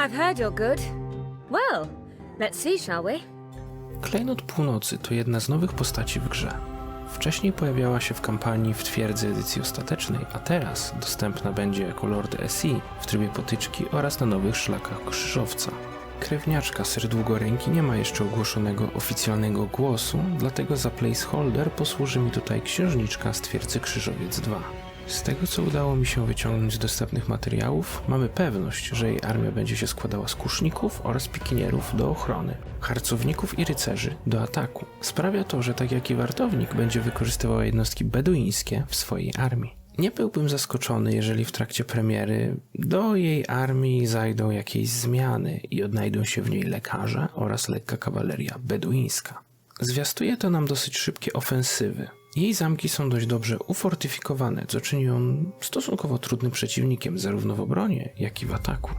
I've heard you're good. Well, let's see, shall we? Klejnot Północy to jedna z nowych postaci w grze. Wcześniej pojawiała się w kampanii w twierdzy edycji ostatecznej, a teraz dostępna będzie jako Lord SI w trybie potyczki oraz na nowych szlakach krzyżowca. Krewniaczka Serdługoręki nie ma jeszcze ogłoszonego oficjalnego głosu, dlatego za placeholder posłuży mi tutaj księżniczka z twierdzy Krzyżowiec 2. Z tego co udało mi się wyciągnąć z dostępnych materiałów, mamy pewność, że jej armia będzie się składała z kuszników oraz pikinierów do ochrony, harcowników i rycerzy do ataku. Sprawia to, że tak jak i wartownik będzie wykorzystywała jednostki beduińskie w swojej armii. Nie byłbym zaskoczony, jeżeli w trakcie premiery do jej armii zajdą jakieś zmiany i odnajdą się w niej lekarze oraz lekka kawaleria beduińska. Zwiastuje to nam dosyć szybkie ofensywy. Jej zamki są dość dobrze ufortyfikowane, co czyni ją stosunkowo trudnym przeciwnikiem zarówno w obronie, jak i w ataku.